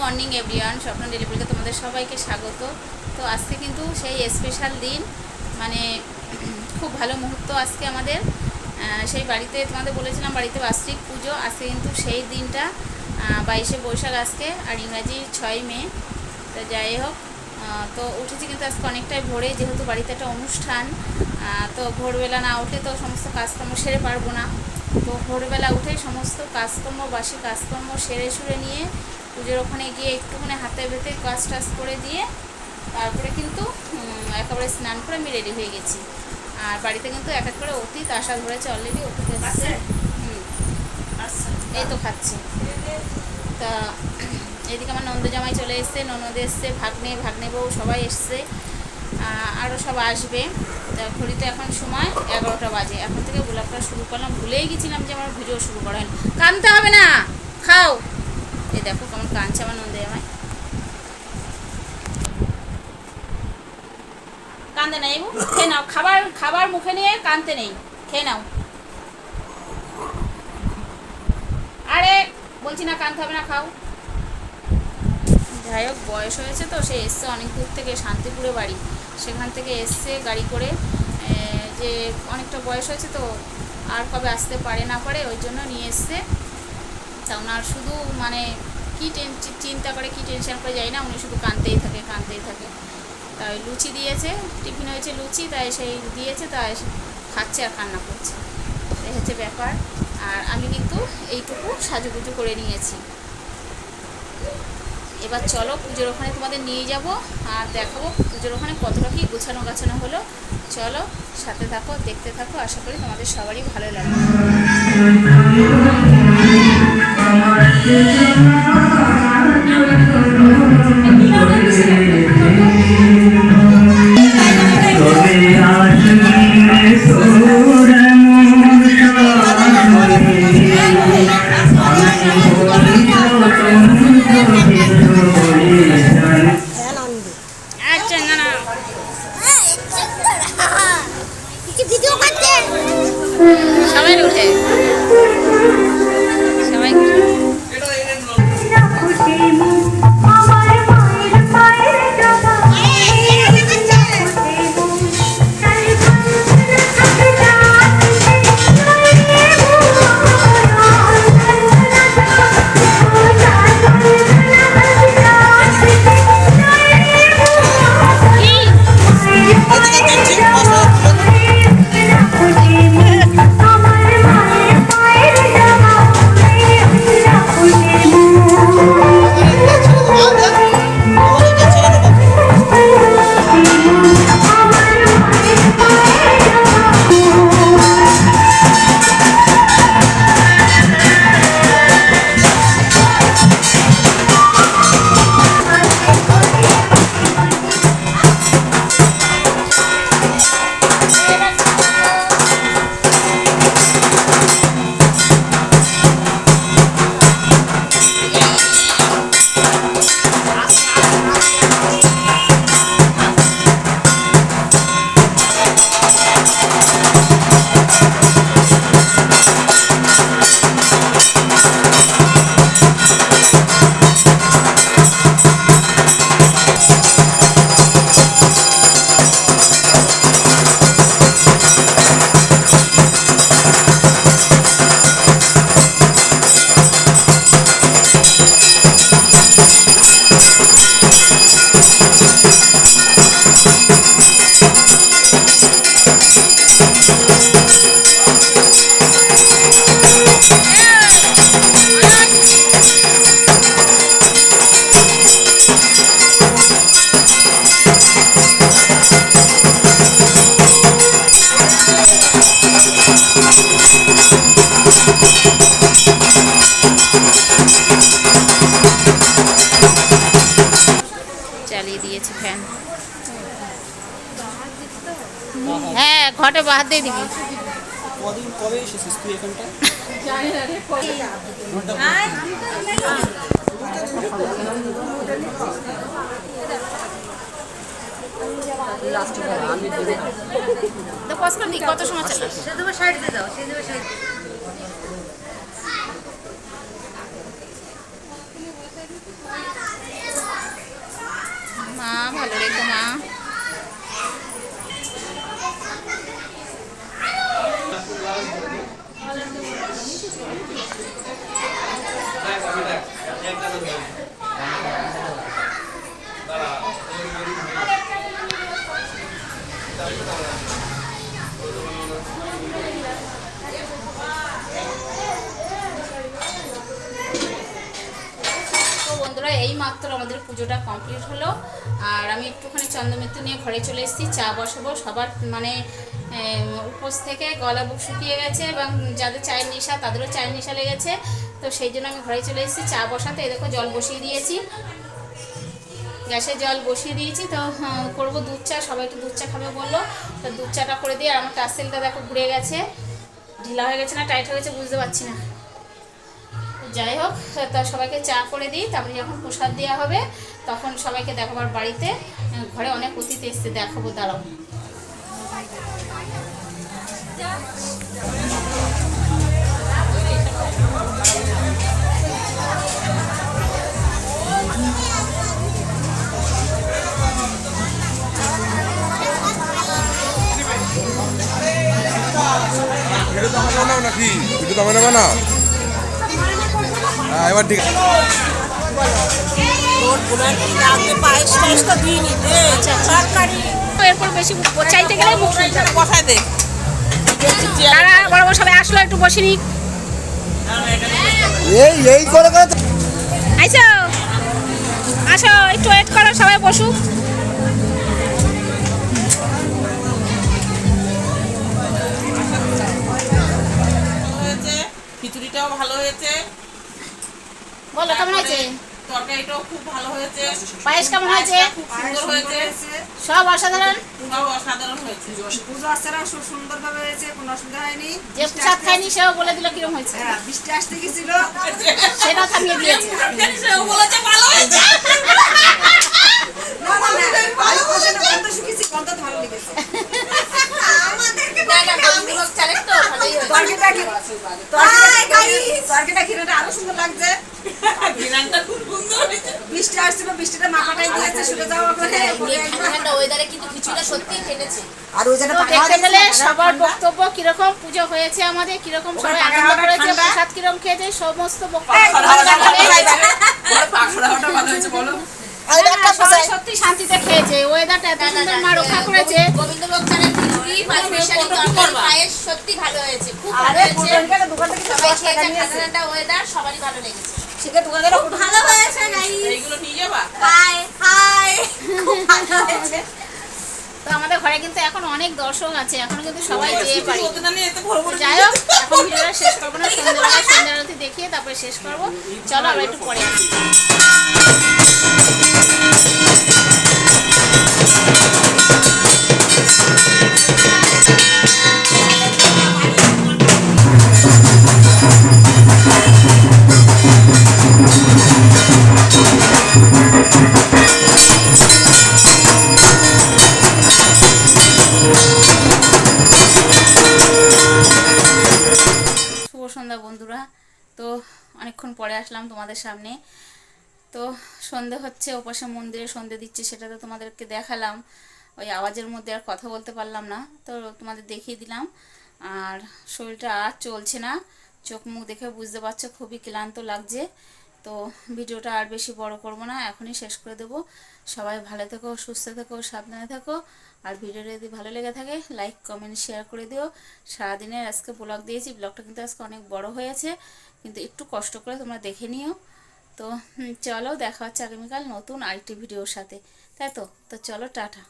Morning everyone স্বপ্ন ডেলিভারিতে তোমাদের সবাইকে স্বাগত। তো আজকে কিন্তু সেই স্পেশাল দিন মানে খুব ভালো মুহূর্ত আজকে আমাদের। সেই বাড়িতে তোমাদের বলেছিলাম, বাড়িতে বার্ষিক পুজো। আজকে কিন্তু সেই দিনটা বাইশে বৈশাখ আজকে, আর ইংরাজি ছয় মে। তো যাই হোক তো উঠেছি কিন্তু আজকে অনেকটাই ভোরে, যেহেতু বাড়িতে একটা অনুষ্ঠান তো ভোরবেলা না উঠে তো সমস্ত কাজকর্ম সেরে পারব না। তো ভোরবেলা উঠে সমস্ত কাজকর্ম, বাসি কাজকর্ম সেরে সুরে নিয়ে পুজোর ওখানে গিয়ে একটুখানি হাতে ভেতে কাজ টাজ করে দিয়ে তারপরে কিন্তু একেবারে স্নান করে আমি রেডি হয়ে গেছি। আর বাড়িতে কিন্তু এক এক করে অতীত আশা ধরেছে অলরেডি অতীত এসছে। হুম। এই তো খাচ্ছে। তা এদিকে আমার নন্দ জামাই চলে এসছে ননদ এসছে ভাগ্নে ভাগ্নে বউ সবাই এসছে। আরও সব আসবে। তা ঘড়িতে এখন সময় এগারোটা বাজে। এখন থেকে গোলাপটা শুরু করলাম। ভুলেই গেছিলাম যে আমার ভিডিও শুরু করা হয়নি কানতে হবে না। খাও। এই দেখো কেমন কাঁদছে আমার জামাই। কান্দে নাই খেয়ে নাও, খাবার খাবার মুখে নিয়ে কানতে নেই, খেয়ে নাও। আরে, বলছি না কানতে হবে না, খাও। যাই হোক, বয়স হয়েছে তো, সে এসছে অনেক দূর থেকে, শান্তিপুরে বাড়ি। সেখান থেকে এসছে গাড়ি করে। যে অনেকটা বয়স হয়েছে তো, আর কবে আসতে পারে না পারে, ওই জন্য নিয়ে এসছে। তা ওনার শুধু মানে কী টেন চিন্তা করে কী টেনশন করে যায় না, উনি শুধু কাঁদতেই থাকে কাঁদতেই থাকে। তাই লুচি দিয়েছে, টিফিন হয়েছে লুচি, তাই সেই দিয়েছে, তাই খাচ্ছে আর কান্না করছে। এই হচ্ছে ব্যাপার। আর আমি কিন্তু এইটুকু সাজুগুজু করে নিয়েছি। এবার চলো পুজোর ওখানে তোমাদের নিয়ে যাব আর দেখাবো পুজোর ওখানে কতটা কি গোছানো গাছানো হলো। চলো সাথে থাকো, দেখতে থাকো, আশা করি তোমাদের সবারই ভালো লাগবে। Thank you. ঘটে বাদ দিয়ে দিবি। কদিন কবে এসেছিস তুই এখানটা? তো পজ করে কত সময় চালাস সে তোমার সাইড দিয়ে দাও সে তোমার সাইড মা ভালো রেখো মা। বন্ধুরা, এই মাত্র আমাদের পুজোটা কমপ্লিট হলো। আর আমি একটুখানি চন্দ্রমিত্র নিয়ে ঘরে চলে এসেছি, চা বসাবো। সবার মানে উপোস থেকে গলা বুক শুকিয়ে গেছে এবং যাদের চায়ের নেশা, তাদেরও চায়ের নেশা লেগেছে। তো সেই জন্য আমি ঘরে চলে এসেছি চা বসাতে। দেখো জল বসিয়ে দিয়েছি। গ্যাসে জল বসিয়ে দিয়েছি। তো হ্যাঁ, করব দুধ চা। সবাই একটু দুধ চা খাবে বলল। তো দুধ চাটা করে দিয়ে আর আমার কাস্তেলটা দেখো ঘুরে গেছে। ঢিলা হয়ে গেছে না টাইট হয়ে গেছে বুঝতে পারছি না। যাই হোক তা সবাইকে চা করে দিই। তারপরে যখন প্রসাদ দেওয়া হবে তখন সবাইকে দেখাবার বাড়িতে। ঘরে অনেক অতিথি এসছে দেখাবো দাঁড়াও। ভিডিও তো বানাও নাকি? ভিডিও তো হ্যাঁ এবার ঠিক আছে। এরপর বেশি চাইতে গেলে মুখ বসায় দে? তারা বড় বড় সবাই আসলো একটু বসে এই এই করে করে তো- আইসো। আসো একটু ওয়েট করো সবাই বসুক। খিচুড়িটাও ভালো হয়েছে। বলো কেমন হয়েছে? তরকারিটাও খুব ভালো হয়েছে। পায়েস কেমন হয়েছে? খুব সুন্দর হয়েছে। সব অসাধারণ? সব অসাধারণ হয়েছে। পুজো আচারা খুব সুন্দরভাবে হয়েছে কোনো অসুবিধা হয়নি। যে প্রসাদ খায়নি সেও বলে দিল কিরম হয়েছে। হ্যাঁ, বৃষ্টি আসতে গেছিল। সেটাও থামিয়ে দিয়েছে। সেও বলেছে ভালো হয়েছে। না না না আমি বসে না গন্ধ শুকিয়েছি গন্ধ তো ভালো লেগেছে। আমাদেরকে না, না, বন্ধুলোক চালে তো ভালোই হয়েছে। তরকারিটা কি তরকারিটা- তরকারিটা ঘিরাটা আরও সুন্দর লাগছে। বিরানটা খুব সুন্দর হয়েছে। বৃষ্টি আসছিল বৃষ্টিটা মাথাটাই দিয়েছে শুনে যাওয়া করে এমনি ঠান্ডা ঠান্ডা ওয়েদারে কিন্তু কিছুটা সত্যিই কেটেছে আর ওই সবার বক্তব্য কীরকম? পুজো হয়েছে আমাদের কীরকম সবাই আনন্দ করেছে প্রসাদ কীরকম খেয়েছে সমস্ত বক্তব্য ভালো হয়েছে বলো। সত্যি শান্তিতে খেয়েছে ওয়েদারটা এত সুন্দর মা রক্ষা করেছে গোবিন্দভোগ চালের খিচুড়ি পাঁচ মিশালি তরকারি পায়েস সত্যি ভালো হয়েছে খুব ভালো হয়েছে পুরোহিতটা দোকান থেকে সবাই খেয়েছে ঠান্ডা ঠান্ডা ওয়েদার সবারই ভালো লেগেছে সেটা দোকানের খুব ভালো হয়েছে গাই এইগুলো নিয়ে যাবা হাই হাই খুব ভালো হয়েছে তো আমাদের ঘরে কিন্তু এখন অনেক দর্শক আছে এখন কিন্তু সবাই যেয়ে পারি যাই হোক এখন ভিডিওটা শেষ করব না সন্ধ্যাবেলায় সন্ধ্যা আরতি দেখিয়ে তারপরে শেষ করব চলো আমরা একটু পরে আসি। তোমাদের সামনে। তো সন্ধে হচ্ছে, ওপাশে মন্দিরে সন্ধে দিচ্ছে, সেটা তো তোমাদেরকে দেখালাম। ওই আওয়াজের মধ্যে আর কথা বলতে পারলাম না। তো তোমাদের দেখিয়ে দিলাম। আর শরীরটা আর চলছে না। চোখ মুখ দেখে বুঝতে পারছ, খুবই ক্লান্ত লাগছে। তো ভিডিওটা আর বেশি বড় করব না, এখনই শেষ করে দেবো। সবাই ভালো থেকো, সুস্থ থেকো, সাবধানে থেকো। আর ভিডিওটা যদি ভালো লেগে থাকে, লাইক, কমেন্ট শেয়ার করে দিও। সারাদিনের আজকে ব্লগ দিয়েছি। ব্লগটা কিন্তু আজকে অনেক বড় হয়েছে। কিন্তু একটু কষ্ট করে তোমরা দেখে নিও। তো চলো দেখা হচ্ছে আগামীকাল নতুন আরেকটি ভিডিওর সাথে। তাই তো? তো চলো, টাটা।